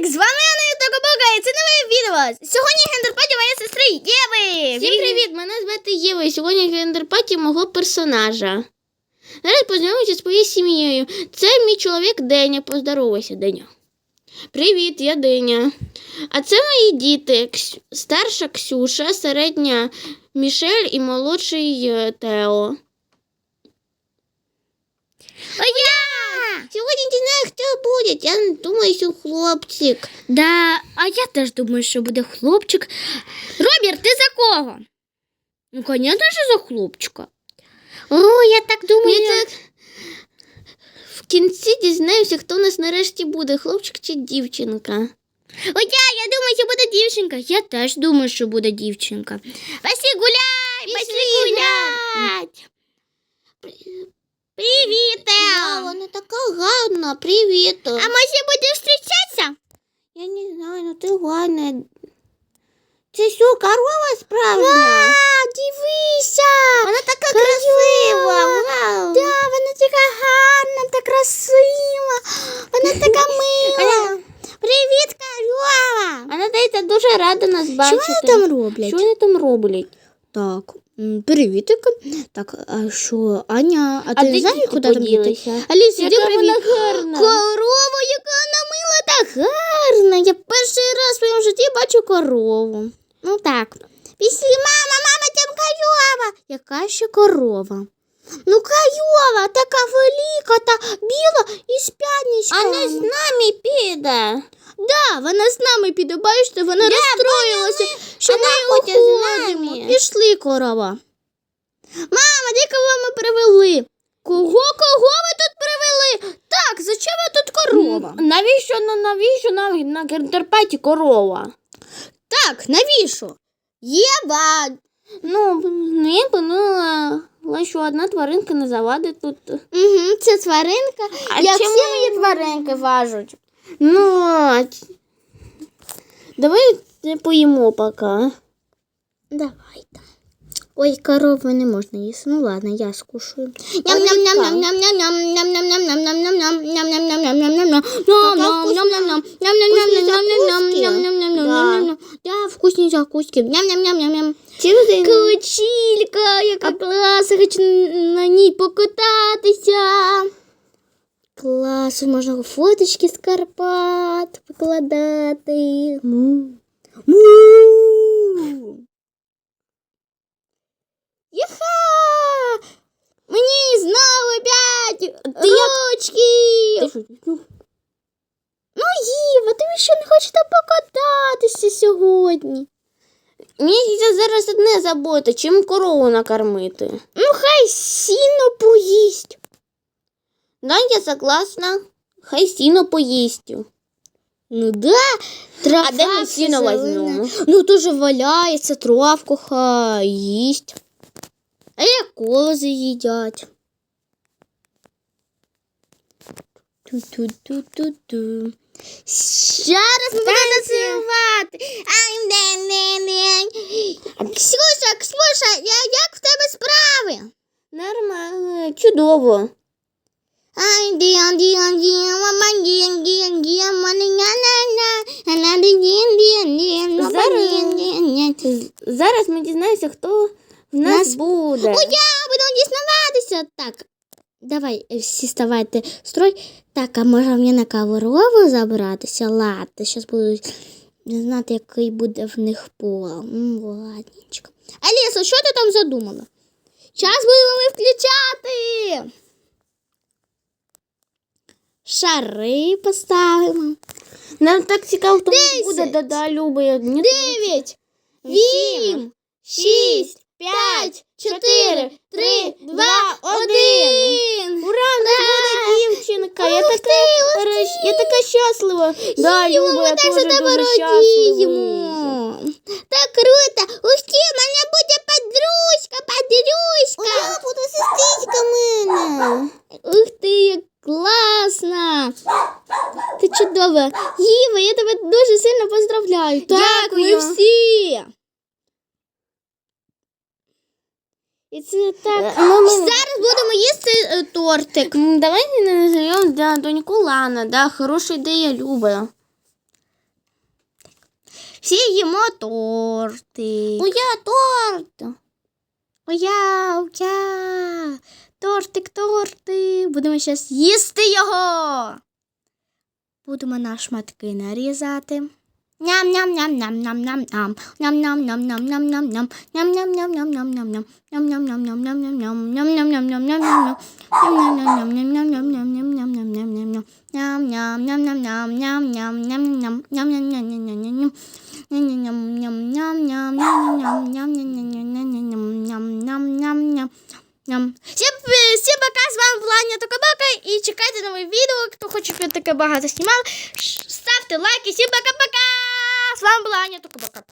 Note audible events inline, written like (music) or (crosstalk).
привітик! З вами Анна Токобока і це нове відео. Сьогодні гендерпаті моєї сестри Єви. Всім привіт! Мене звати Єва, і сьогодні гендерпаті мого персонажа. Зараз познайомимося з своєю сім'єю. Це мій чоловік Деня. Поздоровайся, Деня. Привіт, я Деня. А це мої діти. Старша Ксюша, середня Мішель і молодший е, Тео. А я сьогодні не знаю, хто буде. Я думаю, що хлопчик. Да, а я теж думаю, що буде хлопчик. Роберт, ти за кого? Ну, звісно, що за хлопчика. О, я так думаю. Я так в кінці дізнаюся, хто у нас нарешті буде, хлопчик чи дівчинка. О, я, я думаю, що буде дівчинка. Я теж думаю, що буде дівчинка. Пошли гуляй, пошли гулять. така гарна, привіт. А може будемо зустрічатися? Я не знаю, ну ти гарна. Це що, корова справжня? Вау, дивися. Вона така красива. Вау. Да, вона така гарна та красива. Вона така (laughs) мила. Привіт, корова. Вона здається дуже рада нас бачити. Що вони там роблять? Що вони там роблять? Так, привітик. Так, а що, Аня, а, А ти знаєш, куди там діти? іди Яка привіт. гарна. Корова, яка вона мила та гарна. Я перший раз в своєму житті бачу корову. Ну так. Після мама, мама, там корова. Яка ще корова? Ну, корова, така велика та біла і з п'ятничками. А не з нами піде. Да, вона з нами піде, бачите, вона розстроїлася, що ми хоче з нами. Пішли, корова. Мама, де кого ми привели? Кого, кого ви тут привели? Так, зачем ви тут корова? Навіщо, ну, навіщо нам на гендерпаті корова? Так, навіщо? Єва! Ну, я подумала, що одна тваринка не завадить тут. Угу, це тваринка. А Як чому- всі мої тваринки важуть. Ну, давай не поїмо поки. Давайте. Ой, корови не можна їсти. Ну ладно, я скушаю. Да, вкусні закуски. Кучілька, яка класна, хочу на ній покататися. Клас, можна фоточки з Карпат покладати. Му. Му. Єха! Мені знову п'ять ручки. Ну, Їва, ти що не хочете покататися сьогодні? Мені ще зараз одне забота, чим корову накормити. Ну, хай сіно поїсть. Да, я согласна. Хай сіно поїсть. Ну да, трава А де ми сіно візьмемо? Ну дуже валяється, травку хай їсть. А як кози їдять. Ту-ту-ту-ту-ту. Зараз ми будемо танцювати. Ай, не, не, не. Ксюша, Ксюша, я, як в тебе справи? Нормально, чудово. Зараз- Зараз ми дізнаємося, хто в нас, буде. О, я буду дізнаватися. Так, давай, е, всі ставайте строй. Так, а може мені на корову забратися? Ладно, зараз буду знати, який буде в них пол. Ладненько. Аліса, що ти там задумала? Зараз будемо включати. Шари поставимо. Нам так цікаво, хто буде Дада Дев'ять, вісім, шість, п'ять, чотири, три, два, один. Ура, у нас буде дівчинка. Я Ух така, ти, ух реш- я така щаслива. Да, Їмо, Люба, ми я так теж за тебе дуже щасливий. радіємо. Так круто. Ух ти, в мене буде подружка, подружка. Я буду сестричка мене. Ух ти, як класно. Ти чудова. Єва, я тебе дуже сильно поздравляю. Так, ми Дякую. всі. І це так. Е, ну, ми- Зараз будемо їсти е, тортик. М, Давай не назовем да, доньку Лана, да, хороша ідея Люба. Всі їмо торти. Ну я торт. Оя, оя. Тортик, торти. Будемо зараз їсти його. Будемо на шматки нарізати. Ням-ням-ням-ням-ням-ням. Ням-ням-ням-ням-ням-ням. Ням-ням-ням-ням-ням-ням. Ням-ням-ням-ням-ням-ням. Ням-ням-ням-ням-ням-ням. Ням-ням-ням-ням-ням-ням-ням-ням-ням-ням. Ням-ням-ням-ням-ням-ням-ням. Ням-ням-ням-ням-ням-ням. Ням-ням-ням-ням-ням-ням-ням-ням-ням-ням-ням-ням. Ням. Всім, всім пока, з вами була Аня Токабака і чекайте нове відео, хто хоче, щоб я таке багато знімала. Ставте лайки, всім пока-пока! З вами була Аня Токабака.